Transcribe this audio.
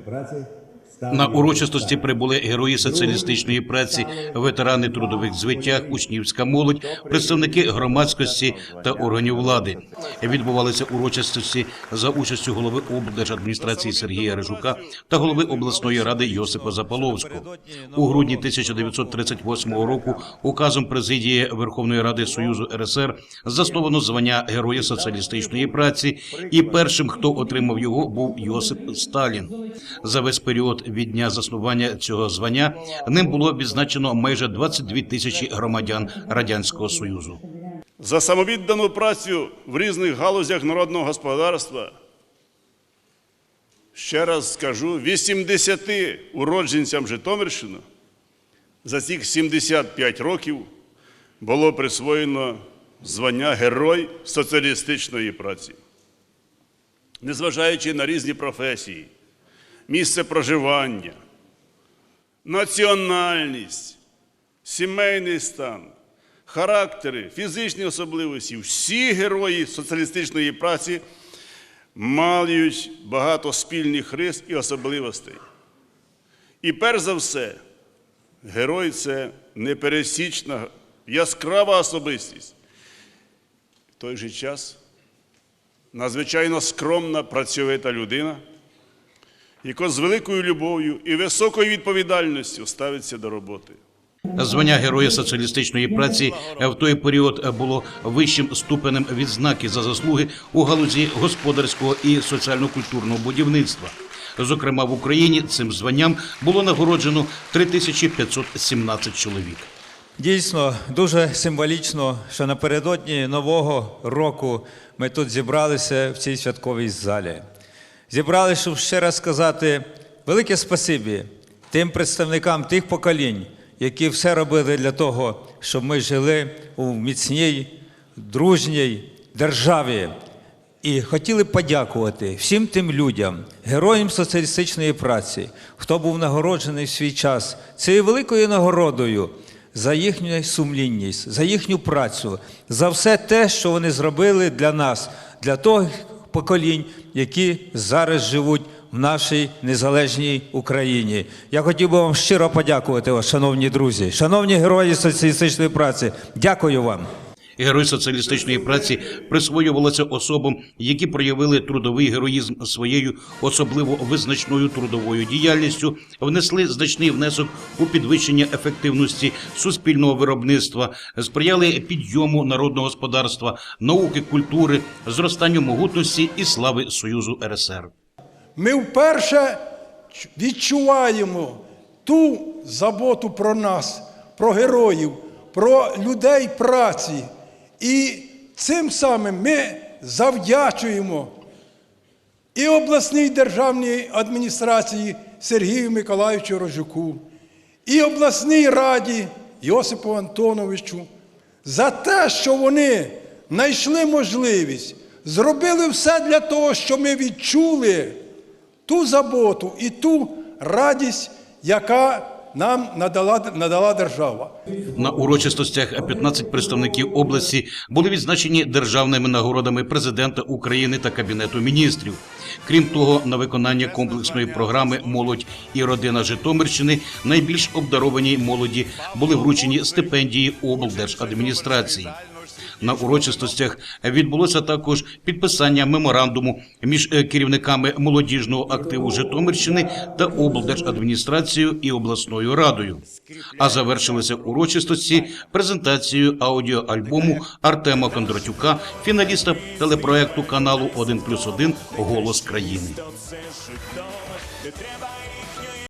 праці На урочистості прибули герої соціалістичної праці, ветерани трудових звиттях, учнівська молодь, представники громадськості та органів влади. Відбувалися урочистості за участю голови облдержадміністрації Сергія Рижука та голови обласної ради Йосипа Запаловського. У грудні 1938 року указом президії Верховної Ради Союзу РСР засновано звання Героя соціалістичної праці, і першим, хто отримав його, був Йосип Сталін. За весь період від дня заснування цього звання ним було відзначено майже 22 тисячі громадян радянського союзу. за самовіддану працю в різних галузях народного господарства. Ще раз скажу, 80 уродженцям Житомирщини за цих 75 років було присвоєно звання Герой соціалістичної праці. Незважаючи на різні професії, місце проживання, національність, сімейний стан, характери, фізичні особливості, всі герої соціалістичної праці мають багато спільних рис і особливостей. І перш за все, герой це непересічна, яскрава особистість. В той же час надзвичайно скромна, працьовита людина, яка з великою любов'ю і високою відповідальністю ставиться до роботи. Звання Героя соціалістичної праці в той період було вищим ступенем відзнаки за заслуги у галузі господарського і соціально-культурного будівництва. Зокрема, в Україні цим званням було нагороджено 3517 чоловік. Дійсно, дуже символічно, що напередодні нового року ми тут зібралися в цій святковій залі. Зібралися, щоб ще раз сказати велике спасибі тим представникам тих поколінь, які все робили для того, щоб ми жили у міцній, дружній державі. І хотіли подякувати всім тим людям, героям соціалістичної праці, хто був нагороджений в свій час цією великою нагородою за їхню сумлінність, за їхню працю, за все те, що вони зробили для нас, для тих поколінь, які зараз живуть в нашій незалежній Україні. Я хотів би вам щиро подякувати шановні друзі, шановні герої соціалістичної праці. Дякую вам. Герой соціалістичної праці присвоювалося особам, які проявили трудовий героїзм своєю особливо визначною трудовою діяльністю, внесли значний внесок у підвищення ефективності суспільного виробництва, сприяли підйому народного господарства, науки, культури, зростанню могутності і слави Союзу РСР. Ми вперше відчуваємо ту заботу про нас, про героїв, про людей праці. І цим самим ми завдячуємо і обласній державній адміністрації Сергію Миколаївичу Рожуку, і обласній раді Йосипу Антоновичу за те, що вони знайшли можливість, зробили все для того, щоб ми відчули ту заботу і ту радість, яка нам надала, надала держава. На урочистостях 15 представників області були відзначені державними нагородами президента України та кабінету міністрів. Крім того, на виконання комплексної програми Молодь і родина Житомирщини найбільш обдарованій молоді були вручені стипендії облдержадміністрації. На урочистостях відбулося також підписання меморандуму між е, керівниками молодіжного активу Житомирщини та облдержадміністрацією і обласною радою. А завершилися урочистості презентацією аудіоальбому Артема Кондратюка, фіналіста телепроекту каналу «1+,1. Голос країни.